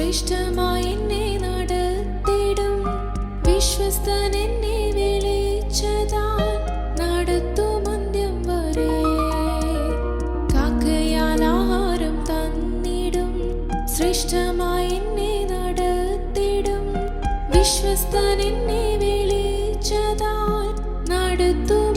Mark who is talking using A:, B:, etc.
A: ശ്രേഷ്ഠമായി എന്നെ നടത്തിടും. വിശ്വസ്തൻ എന്നെ നടത്തും